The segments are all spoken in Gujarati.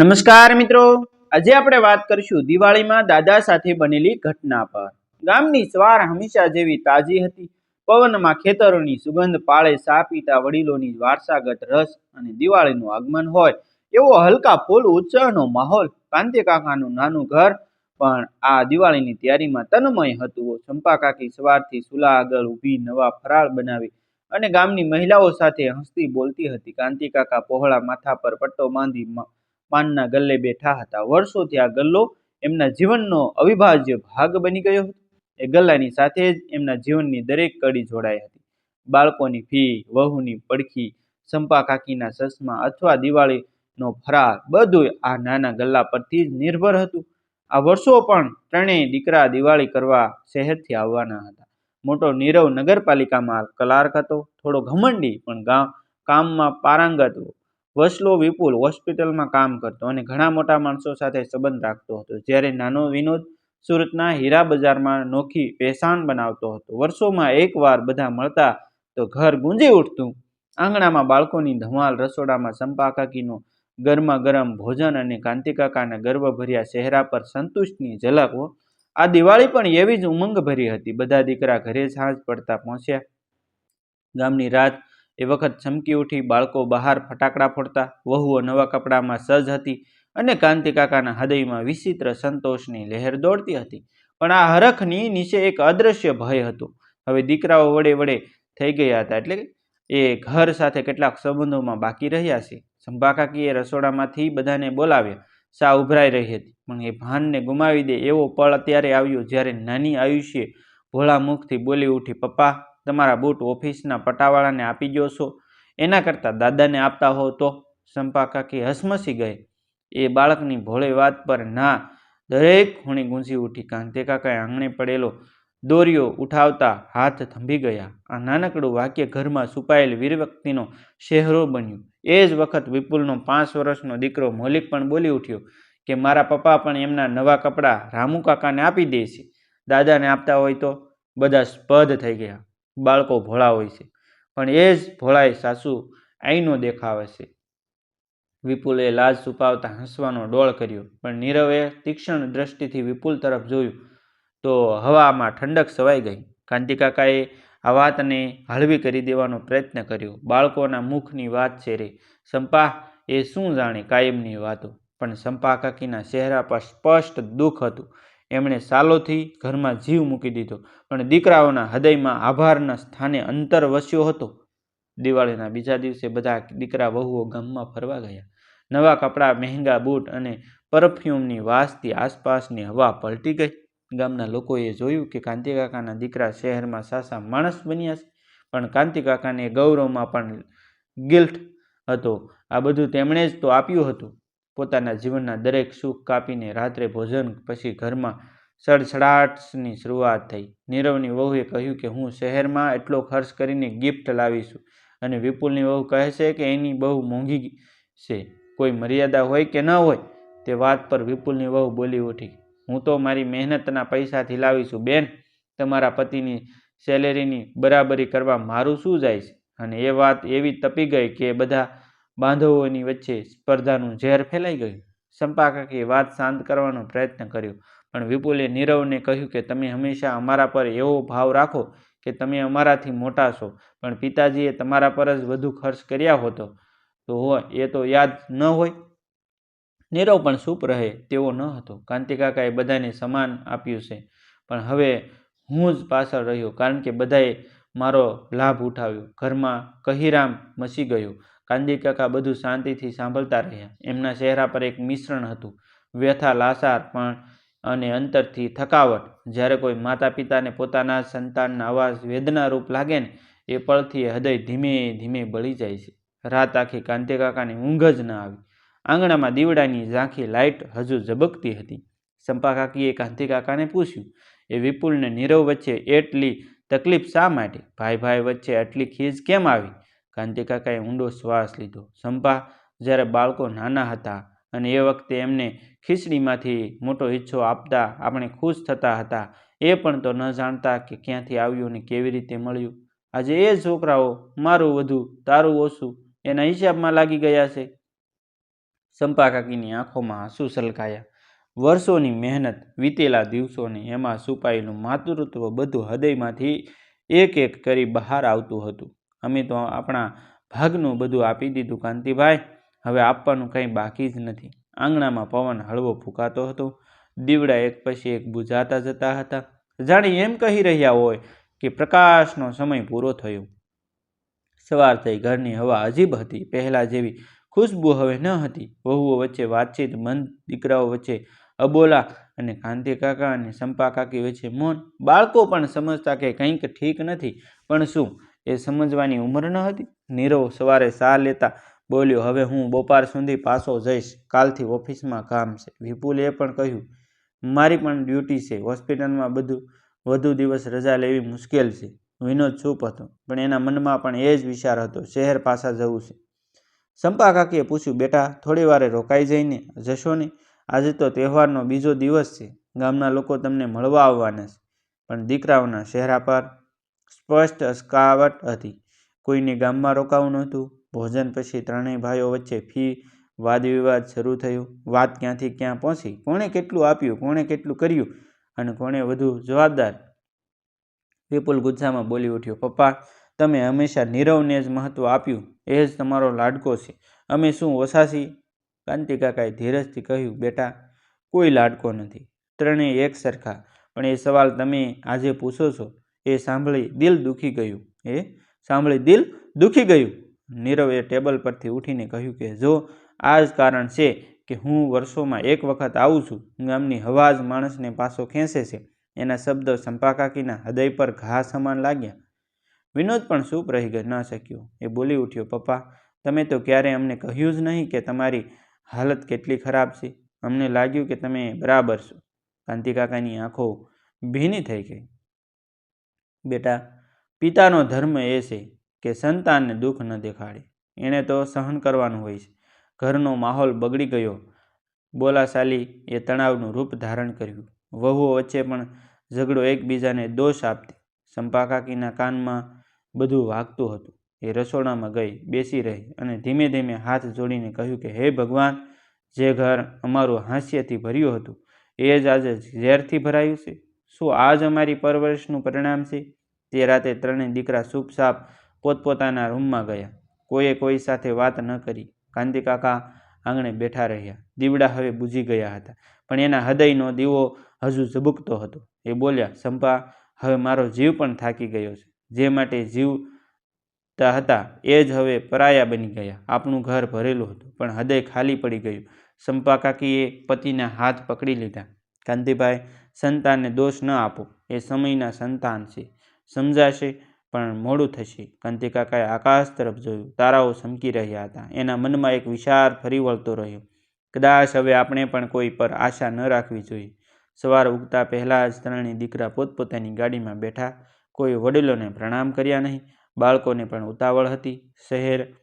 નમસ્કાર મિત્રો. આજે આપણે વાત કરીશું દિવાળીમાં દાદા સાથે બનેલી ઘટના પર. ગામની સવાર હંમેશા જેવી તાજી હતી. પવનમાં ખેતરોની સુગંધ પાળે સા પીતા વડીલોની વારસાગત રસ અને દિવાળીનું આગમન હોય એવો હલકા ફૂલ ઉત્સાહનો માહોલ કાંતિ કાકાનું નાનું ઘર. પણ આ દિવાળીની તૈયારીમાં તન્મય હતું. ચંપા કાકી સવારથી સુલા આગળ ઊભી નવા ફરાળ બનાવી અને ગામની મહિલાઓ સાથે હસતી બોલતી હતી. કાંતિ કાકા પહોળા માથા પર પટ્ટો બાંધી પાનના ગલ્લે બેઠા હતા. વર્ષોથી આ ગલ્લો એમના જીવનનો અવિભાજ્ય ભાગ બની ગયો હતો. એ ગલ્લાની સાથે જ એમના જીવનની દરેક કડી જોડાઈ હતી. બાળકોની ફી, વહુની પડખી, સંપા કાકીના ચશ્મા અથવા દિવાળીનો ફરાર બધું આ નાના ગલ્લા પરથી જ નિર્ભર હતું. આ વર્ષો પણ ત્રણેય દીકરા દિવાળી કરવા શહેરથી આવવાના હતા. મોટો નીરવ નગરપાલિકામાં ક્લાર્ક હતો. થોડો ઘમંડી પણ ગામ, કામમાં પારંગત વસલો વિપુલ હોસ્પિટલમાં કામ કરતો અને ઘણા મોટા માણસો સાથે સંબંધ રાખતો હતો. જ્યારે નાનો વિનોદ સુરતના હીરા બજારમાં નોખી પેશાણ બનાવતો હતો. વર્ષોમાં એકવાર બધા મળતા તો ઘર ગુંજી ઉઠતું. આંગણામાં બાળકોની ધમાલ, રસોડામાં ચંપા કાકીનો ગરમા ગરમ ભોજન અને કાંતિકાકાના ગર્વભર્યા ચહેરા પર સંતુષ્ટની ઝલક આ દિવાળી પણ એવી જ ઉમંગ ભરી હતી. બધા દીકરા ઘરે સાંજ પડતા પહોંચ્યા. ગામની રાત એ વખત ચમકી ઉઠી બાળકો બહાર ફટાકડા ફોડતા, વહુઓ નવા કપડામાં સજ્જ હતી અને કાંતિ કાકાના હૃદયમાં વિચિત્ર સંતોષની લહેર દોડતી હતી. પણ આ હરખની નીચે એક અદ્રશ્ય ભય હતો. હવે દીકરાઓ વડે વડે થઈ ગયા હતા એટલે એ ઘર સાથે કેટલાક સંબંધોમાં બાકી રહ્યા છે. સંભાકાકીએ રસોડામાંથી બધાને બોલાવ્યા. સા ઉભરાઈ રહી હતી. પણ એ ભાનને ગુમાવી દે એવો પળ અત્યારે આવ્યો જ્યારે નાની આયુષ્યે ભોળા મુખથી બોલી ઉઠી, પપ્પા તમારા બૂટ ઓફિસના પટાવાળાને આપી ગયો છો એના કરતાં દાદાને આપતા હો તો? ચંપા કાકી હસમસી ગઈ. એ બાળકની ભોળી વાત પર ના દરેક ખૂણી ગુંજી ઉઠી. કાંતે કાકાએ આંગણે પડેલો દોરીઓ ઉઠાવતા હાથ થંભી ગયા. આ નાનકડું વાક્ય ઘરમાં છુપાયેલ વીર વ્યક્તિનો શહેરો બન્યું. એ જ વખત વિપુલનો પાંચ વર્ષનો દીકરો મૌલિક પણ બોલી ઉઠ્યો કે, મારા પપ્પા પણ એમના નવા કપડાં રામુ કાકાને આપી દે છે. દાદાને આપતા હોય તો? બધા સ્પધ થઈ ગયા. બાળકો ભોળા હોય છે. પણ એ જ ભોળાએ સાસુ આઈનો દેખાવે છે. વિપુલે લાજ છુપાવતા હસવાનો ડોળ કર્યો, પણ નીરવે તીક્ષ્ણ દ્રષ્ટિથી વિપુલ તરફ જોયું તો હવામાં ઠંડક સવાઈ ગઈ. કાંતિ કાકાએ આ વાતને હળવી કરી દેવાનો પ્રયત્ન કર્યો. બાળકોના મુખની વાત છે રે. સંપા એ શું જાણે કાયમની વાતો? પણ સંપા કાકીના ચહેરા પર સ્પષ્ટ દુઃખ હતું. એમણે સાલોથી ઘરમાં જીવ મૂકી દીધો. પણ દીકરાઓના હૃદયમાં આભારના સ્થાને અંતર વસ્યો હતો. દિવાળીના બીજા દિવસે બધા દીકરા વહુઓ ગામમાં ફરવા ગયા. નવા કપડાં, મહેંગા બૂટ અને પરફ્યુમની વાસથી આસપાસની હવા પલટી ગઈ. ગામના લોકોએ જોયું કે કાંતિકાકાના દીકરા શહેરમાં સાસા માણસ બન્યા છે. પણ કાંતિકાકાને ગૌરવમાં પણ ગિલ્ટ હતો. આ બધું તેમણે જ તો આપ્યું હતું. પોતાના જીવનના દરેક સુખ કાપીને રાત્રે ભોજન પછી ઘરમાં સડસડાટની શરૂઆત થઈ. નીરવની વહુએ કહ્યું કે, હું શહેરમાં એટલો ખર્ચ કરીને ગિફ્ટ લાવીશું અને વિપુલની વહુ કહે છે કે, એની બહુ મોંઘી છે. કોઈ મર્યાદા હોય કે ન હોય? તે વાત પર વિપુલની વહુ બોલી ઉઠી. હું તો મારી મહેનતના પૈસાથી લાવીશું. બેન, તમારા પતિની સેલેરીની બરાબરી કરવા મારું શું જાય છે? અને એ વાત એવી તપી ગઈ કે બધા બાંધવોની વચ્ચે સ્પર્ધાનું ઝેર ફેલાઈ ગયું. ચંપાકાકીએ વાત શાંત કરવાનો પ્રયત્ન કર્યો, પણ વિપુલે નીરવને કહ્યું કે તમે હંમેશા અમારા પર એવો ભાવ રાખો કે તમે અમારાથી મોટા છો, પણ પિતાજીએ તમારા પર જ વધુ ખર્ચ કર્યા હોતો, તો હોય એ તો યાદ ન હોય. નીરવ પણ ચૂપ રહે તેવો ન હતો. કાંતિકાકાએ બધાને સમાન આપ્યું છે, પણ હવે હું જ પાછળ રહ્યો કારણ કે બધાએ મારો લાભ ઉઠાવ્યો. ઘરમાં કહીરામ મચી ગયો. કાકા બધું શાંતિથી સાંભળતા રહ્યા. એમના ચહેરા પર એક મિશ્રણ હતું. વ્યથા, લાસાર પણ અને અંતરથી થકાવટ. જ્યારે કોઈ માતા પિતાને પોતાના સંતાનના અવાજ વેદનારૂપ લાગે ને, એ પળથી હૃદય ધીમે ધીમે બળી જાય છે. રાત આખી કાંતિ કાકાની ઊંઘ જ ન આવી. આંગણામાં દીવડાની ઝાંખી લાઇટ હજુ ઝબકતી હતી. ચંપા કાકીએ કાંતિ કાકાને પૂછ્યું, એ વિપુલને નીરવ વચ્ચે એટલી તકલીફ શા માટે? ભાઈ ભાઈ વચ્ચે આટલી ખીજ કેમ આવી? કાંતિ કાકાએ ઊંડો શ્વાસ લીધો. સંપા જ્યારે બાળકો નાના હતા અને એ વખતે એમને ખીચડીમાંથી મોટો હિસ્સો આપતા આપણે ખુશ થતા હતા, એ પણ તો ન જાણતા કે ક્યાંથી આવ્યું ને કેવી રીતે મળ્યું. આજે એ છોકરાઓ મારું વધુ તારું ઓછું એના હિસાબમાં લાગી ગયા છે. સંપા કાકીની આંખોમાં આંસુ સલકાયા વર્ષોની મહેનત, વીતેલા દિવસોને એમાં છુપાયેલું માતૃત્વ બધું હૃદયમાંથી એક એક કરી બહાર આવતું હતું. અમે તો આપણા ભાગનું બધું આપી દીધું, કાંતિભાઈ. હવે આપવાનું કંઈ બાકી જ નથી. આંગણામાં પવન હળવો ફૂંકાતો હતો. દીવડા એક પછી એક બુઝાતા જતા હતા. જાણે એમ કહી રહ્યા હોય કે પ્રકાશનો સમય પૂરો થયો. સવાર થઈ, ઘરની હવા અજીબ હતી. પહેલાં જેવી ખુશ્બુ હવે ન હતી. વહુઓ વચ્ચે વાતચીત, મન દીકરાઓ વચ્ચે અબોલા અને કાંતિ કાકા અને સંપા કાકી વચ્ચે મૌન. બાળકો પણ સમજતા કે કંઈક ઠીક નથી. પણ શું? એ સમજવાની ઉંમર ન હતી. નીરવ સવારે સા લેતા બોલ્યો, હવે હું બપોર સુધી પાછો જઈશ. કાલથી ઓફિસમાં કામ છે. વિપુલે પણ કહ્યું, મારી પણ ડ્યુટી છે. હોસ્પિટલમાં બધું, વધુ દિવસ રજા લેવી મુશ્કેલ છે. વિનોદ ચૂપ હતો, પણ એના મનમાં પણ એ જ વિચાર હતો, શહેર પાછા જવું છે. ચંપા કાકીએ પૂછ્યું, બેટા, થોડી વારે રોકાઈ જઈને જશો ને? આજે તો તહેવારનો બીજો દિવસ છે. ગામના લોકો તમને મળવા આવવાના છે. પણ દીકરાઓના ચહેરા પર સ્પષ્ટ અસકાવટ હતી. કોઈને ગામમાં રોકાવું નહોતું. ભોજન પછી ત્રણેય ભાઈઓ વચ્ચે ફી, વાદવિવાદ શરૂ થયો. વાત ક્યાંથી ક્યાં પહોંચી? કોણે કેટલું આપ્યું? કોણે કેટલું કર્યું? અને કોણે વધુ જવાબદાર? વિપુલ ગુસ્સામાં બોલી ઉઠ્યો, પપ્પા, તમે હંમેશા નીરવને જ મહત્ત્વ આપ્યું. એ જ તમારો લાડકો છે. અમે શું ઓછાશી કાંતિકાકાએ ધીરજથી કહ્યું, બેટા, કોઈ લાડકો નથી. ત્રણેય એક સરખા. પણ એ સવાલ તમે આજે પૂછો છો. એ સાંભળી દિલ દુખી ગયું. એ સાંભળી દિલ દુખી ગયું. નીરવે ટેબલ પરથી ઉઠીને કહ્યું કે, જો આ જ કારણ છે કે હું વર્ષોમાં એક વખત આવું છું, ગામની હવા જ માણસને પાછો ખેંચે છે. એના શબ્દો સંપાકાકીના હૃદય પર ઘા સમાન લાગ્યા. વિનોદ પણ ચૂપ રહી ન શક્યો. એ બોલી ઉઠ્યો, પપ્પા, તમે તો ક્યારેય અમને કહ્યું જ નહીં કે તમારી હાલત કેટલી ખરાબ છે. અમને લાગ્યું કે તમે બરાબર છો. કાંતિ કાકાની આંખો ભીની થઈ ગઈ. બેટા, પિતાનો ધર્મ એ છે કે સંતાનને દુઃખ ન દેખાડે. એણે તો સહન કરવાનું હોય છે. ઘરનો માહોલ બગડી ગયો. બોલાશાલી એ તણાવનું રૂપ ધારણ કર્યું. વહુઓ વચ્ચે પણ ઝઘડો એકબીજાને દોષ આપતી સંપાકાકીના કાનમાં બધું વાગતું હતું. એ રસોડામાં ગઈ, બેસી રહી અને ધીમે ધીમે હાથ જોડીને કહ્યું કે, હે ભગવાન, જે ઘર અમારું હાસ્યથી ભર્યું હતું, એ જ આજે ઝેરથી ભરાયું છે? શું આ જ અમારી પરવરિશનું પરિણામ છે? તે રાતે ત્રણેય દીકરા ચૂપચાપ પોતપોતાના રૂમમાં ગયા. કોઈએ કોઈ સાથે વાત ન કરી. કાંતિકાકા આંગણે બેઠા રહ્યા. દીવડા હવે બુઝી ગયા હતા. પણ એના હૃદયનો દીવો હજુ ઝબુકતો હતો. એ બોલ્યા, સંપા, હવે મારો જીવ પણ થાકી ગયો છે. જે માટે જીવતા હતા એ જ હવે પરાયા બની ગયા. આપણું ઘર ભરેલું હતું, પણ હૃદય ખાલી પડી ગયું. સંપા કાકીએ પતિના હાથ પકડી લીધા. કાંતિભાઈ સંતાનને દોષ ન આપો. એ સમયના સંતાન છે. સમજાશે, પણ મોડું થશે. કાંતિકાકાએ આકાશ તરફ જોયું. તારાઓ ચમકી રહ્યા હતા. એના મનમાં એક વિચાર ફરી વળતો રહ્યો. કદાચ હવે આપણે પણ કોઈ પર આશા ન રાખવી જોઈએ. સવાર ઉગતા પહેલાં જ ત્રણેય દીકરા પોતપોતાની ગાડીમાં બેઠા. કોઈ વડીલોને પ્રણામ કર્યા નહીં. બાળકોને પણ ઉતાવળ હતી. શહેર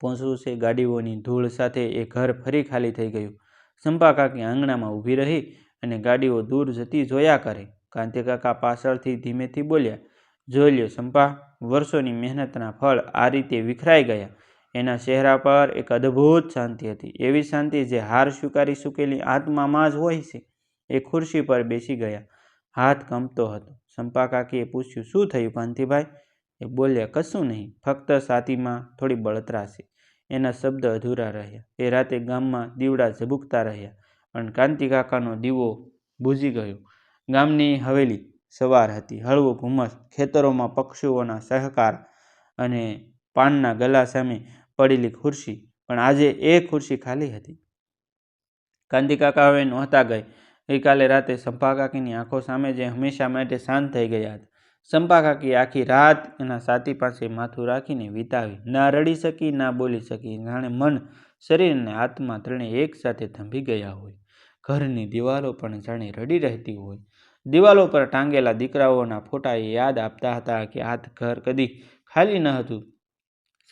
પહોંચવું છે. ગાડીઓની ધૂળ સાથે એ ઘર ફરી ખાલી થઈ ગયું. સંપા કાકી આંગણામાં ઊભી રહી. અને ગાડીઓ દૂર જતી જોયા કરે. કાંતિ કાકા પાછળથી ધીમેથી બોલ્યા, જોઈ લ્યો સંપા, વર્ષોની મહેનતના ફળ આ રીતે વિખરાઈ ગયા. એના ચહેરા પર એક અદ્ભુત શાંતિ હતી. એવી શાંતિ જે હાર સ્વીકારી ચૂકેલી આત્મામાં જ હોય છે. એ ખુરશી પર બેસી ગયા. હાથ કંપતો હતો. સંપા કાકીએ પૂછ્યું, શું થયું કાંતિભાઈ? એ બોલ્યા, કશું નહીં. ફક્ત સાતીમાં થોડી બળતરા છે. એના શબ્દ અધૂરા રહ્યા. એ રાતે ગામમાં દીવડા ઝબૂકતા રહ્યા. પણ કાંતિ કાકાનો દીવો બુઝી ગયો. ગામની હવેલી સવાર હતી. હળવું ઘુમ્મસ ખેતરોમાં પક્ષીઓના સહકાર અને પાનના ગલા સામે પડેલી ખુરશી, પણ આજે એ ખુરશી ખાલી હતી. કાંતિ કાકા હવે નહોતા ગઈ. ગઈકાલે રાતે સંપા કાકીની આંખો સામે જે હંમેશા માટે શાંત થઈ ગયા હતા. સંપા કાકી આખી રાત એના સાથી પાસે માથું રાખીને વિતાવી, ના રડી શકી, ના બોલી શકી. જાણે મન શરીર અને આત્મા એક એકસાથે થંભી ગયા હોય. ઘરની દિવાલો પણ જાણે રડી રહેતી હોય. દિવાલો પર ટાંગેલા દીકરાઓના ફોટા એ યાદ આપતા હતા કે આ ઘર કદી ખાલી ન હતું.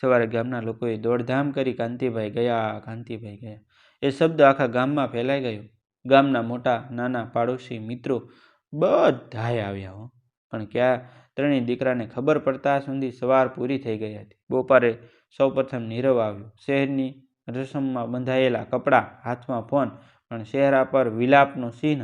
સવારે ગામના લોકોએ દોડધામ કરી કાંતિભાઈ ગયા કાંતિભાઈ ગયા. એ શબ્દ આખા ગામમાં ફેલાઈ ગયો. ગામના મોટા, નાના પાડોશી મિત્રો બધાએ આવ્યા હો. પણ ક્યાં? ત્રણેય દીકરાને ખબર પડતા સુધી સવાર પૂરી થઈ ગઈ હતી. બપોરે સૌપ્રથમ નીરવ આવ્યો. શહેરની રસમમાં બંધાયેલા કપડાં, હાથમાં ફોન પણ ચહેરા પર વિલાપનું ચિહ્ન,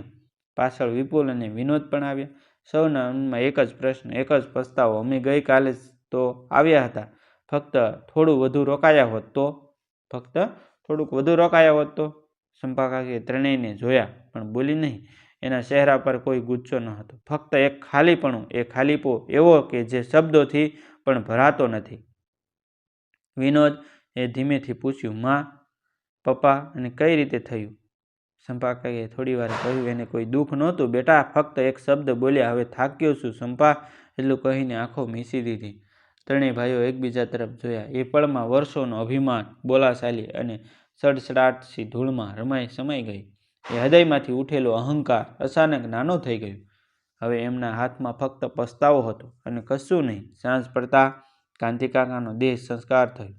પાછળ વિપુલ અને વિનોદ પણ આવ્યા. સૌના મનમાં એક જ પ્રશ્ન, એક જ પસ્તાવો. અમે ગઈકાલે તો આવ્યા હતા. ફક્ત થોડું વધુ રોકાયા હોત તો? ફક્ત થોડુંક વધુ રોકાયા હોત તો? સંપાકાકીએ ત્રણેયને જોયા, પણ બોલી નહીં. એના ચહેરા પર કોઈ ગુસ્સો ન હતો. ફક્ત એક ખાલીપણું, એ ખાલીપો એવો કે જે શબ્દોથી પણ ભરાતો નથી. વિનોદ એ ધીમેથી પૂછ્યું, માં, પપ્પા, અને કઈ રીતે થયું? સંપાકાએ થોડી વાર કહ્યું, એને કોઈ દુઃખ નહોતું. બેટા, ફક્ત એક શબ્દ બોલ્યા, હવે થાક્યો છું. સંપા એટલું કહીને આંખો મીસી દીધી. ત્રણેય ભાઈઓ એકબીજા તરફ જોયા. એ પળમાં વર્ષોનો અભિમાન, બોલાશાલી અને સડસડાટસી ધૂળમાં રમાઈ સમાઈ ગઈ. એ હૃદયમાંથી ઉઠેલો અહંકાર અચાનક નાનો થઈ ગયો. હવે એમના હાથમાં ફક્ત પસ્તાવો હતો અને કશું નહીં. સાંજ પડતા કાંતિકાકાનો દેહ સંસ્કાર થયો.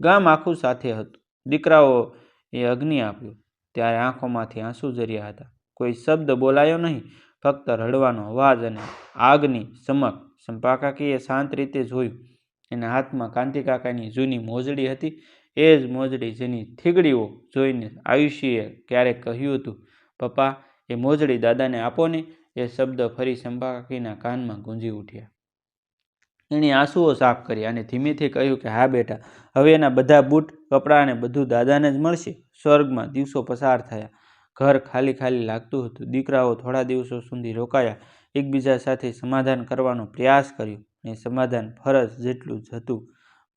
ગામ આખું સાથે હતું. દીકરાઓ એ અગ્નિ આપ્યો. ત્યારે આંખોમાંથી આંસુ ઝર્યા હતા. કોઈ શબ્દ બોલાયો નહીં, ફક્ત રડવાનો અવાજ અને આગની ચમક સંપાકાકીએ શાંત રીતે જોયું. એના હાથમાં કાંતિકાકાની જૂની મોજડી હતી. એ જ મોજડી જેની થીગડીઓ જોઈને આયુષીએ ક્યારેક કહ્યું હતું, પપ્પા, એ મોજડી દાદાને આપો ને. એ શબ્દ ફરી સંપાકાકીના કાનમાં ગુંજી ઉઠ્યા. એણે આંસુઓ સાફ કર્યા અને ધીમેથી કહ્યું કે, હા બેટા, હવે એના બધા બૂટ, કપડાં અને બધું દાદાને જ મળશે. સ્વર્ગમાં દિવસો પસાર થયા. ઘર ખાલી ખાલી લાગતું હતું. દીકરાઓ થોડા દિવસો સુધી રોકાયા. એકબીજા સાથે સમાધાન કરવાનો પ્રયાસ કર્યો અને સમાધાન ફરજ જેટલું જ હતું,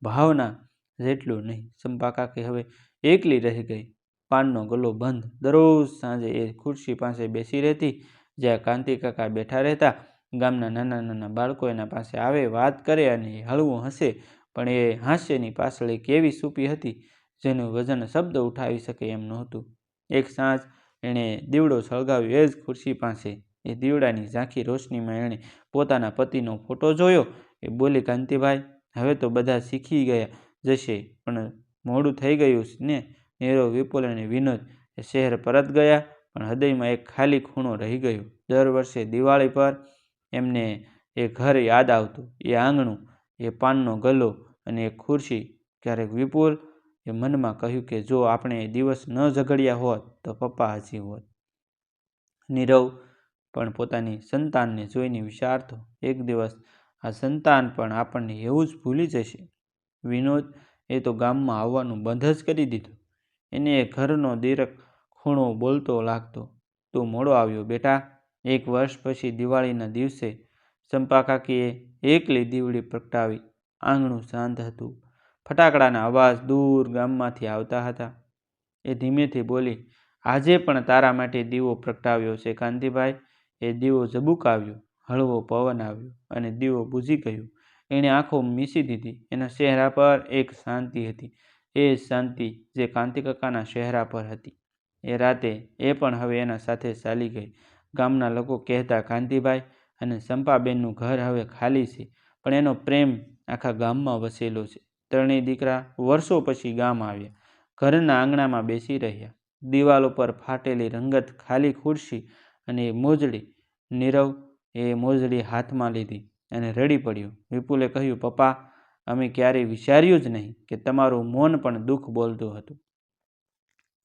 ભાવના જેટલું નહીં. સંપાકાકી હવે એકલી રહી ગઈ. પાનનો ગલો બંધ. દરરોજ સાંજે એ ખુરશી પાસે બેસી રહેતી, જ્યાં કાંતિકાકા બેઠા રહેતા ગામના નાના નાના બાળકો એના પાસે આવે, વાત કરે અને એ હળવું હસે. પણ એ હાસ્યની પાછળ એક એવી સૂપી હતી જેનું વજન શબ્દ ઉઠાવી શકે એમ નહોતું. એક સાંજ એણે દીવડો સળગાવ્યો, એ જ ખુરશી પાસે. એ દીવડાની ઝાંખી રોશનીમાં એણે પોતાના પતિનો ફોટો જોયો. એ બોલી, કાંતિભાઈ, હવે તો બધા શીખી ગયા જશે, પણ મોડું થઈ ગયું ને? નીરવ વિપુલ અને વિનોદ એ શહેર પરત ગયા, પણ હૃદયમાં એક ખાલી ખૂણો રહી ગયો. દર વર્ષે દિવાળી પર એમને એ ઘર યાદ આવતું. એ આંગણું, એ પાનનો ગલ્લો અને એ ખુરશી. ક્યારેક વિપુલ એ મનમાં કહ્યું કે, જો આપણે દિવસ ન ઝઘડ્યા હોત, તો પપ્પા હજી હોત. નીરવ પણ પોતાની સંતાનને જોઈને વિચારતો, એક દિવસ આ સંતાન પણ આપણને એવું જ ભૂલી જશે. વિનોદ એ તો ગામમાં આવવાનું બંધ જ કરી દીધું. એને એ ઘરનો દીરક ખૂણો બોલતો લાગતો, તું મોડો આવ્યો બેટા. એક વર્ષ પછી દિવાળીના દિવસે ચંપાકાકીએ એકલી દીવડી પ્રગટાવી આંગણું શાંત હતું. ફટાકડાના અવાજ દૂર ગામમાંથી આવતા હતા. એ ધીમેથી બોલી, આજે પણ તારા માટે દીવો પ્રગટાવ્યો છે કાંતિભાઈ. એ દીવો ઝબુકાવ્યો, હળવો પવન આવ્યો અને દીવો બુઝી ગયો. એણે આંખો મીસી દીધી. એના ચહેરા પર એક શાંતિ હતી. એ શાંતિ જે કાંતિકાકાના ચહેરા પર હતી. એ રાતે એ પણ હવે એના સાથે ચાલી ગઈ. ગામના લોકો કહેતા, કાંતિભાઈ, અને સંપાબેનનું ઘર હવે ખાલી છે, પણ એનો પ્રેમ આખા ગામમાં વસેલો છે. ત્રણેય દીકરા વર્ષો પછી ગામ આવ્યા. ઘરના આંગણામાં બેસી રહ્યા. દિવાલો પર ફાટેલી રંગત ખાલી ખુરશી અને એ મોજડી. નીરવ એ મોજડી હાથમાં લીધી અને રડી પડ્યું. વિપુલે કહ્યું, પપ્પા, અમે ક્યારેય વિચાર્યું જ નહીં કે તમારું મૌન પણ દુઃખ બોલતું હતું.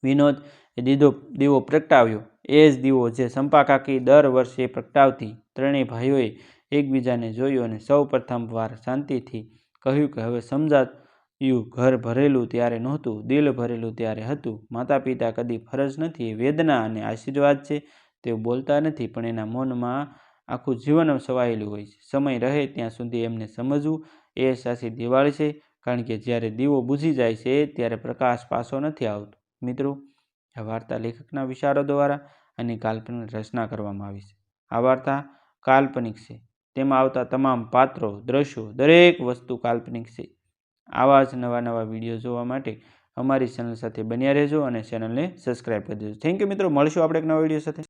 વિનોદ દીધો દીવો પ્રગટાવ્યો. એ જ દીવો જે સંપાકાકી દર વર્ષે પ્રગટાવતી ત્રણેય ભાઈઓએ એકબીજાને જોયું અને સૌ પ્રથમ વાર શાંતિથી કહ્યું કે, હવે સમજાયું, ઘર ભરેલું ત્યારે નહોતું, દિલ ભરેલું ત્યારે હતું. માતા પિતા કદી ફરજ નથી વેદના અને આશીર્વાદ છે. તેઓ બોલતા નથી, પણ એના મૌનમાં આખું જીવન સવાયેલું હોય છે. સમય રહે ત્યાં સુધી એમને સમજવું એ સાચી દિવાળી છે, કારણ કે જ્યારે દીવો બુઝી જાય છે, ત્યારે પ્રકાશ પાછો નથી આવતો. મિત્રો, આ વાર્તા લેખકના વિચારો દ્વારા અને કાલ્પનિક રચના કરવામાં આવી છે. આ વાર્તા કાલ્પનિક છે. તેમાં આવતા તમામ પાત્રો, દ્રશ્યો, દરેક વસ્તુ કાલ્પનિક છે. આવા જ નવા નવા વીડિયો જોવા માટે અમારી ચેનલ સાથે બન્યા રહેજો અને ચેનલને સબસ્ક્રાઈબ કરી દેજો. થેન્ક યુ મિત્રો. મળશું આપણે એક નવા વીડિયો સાથે.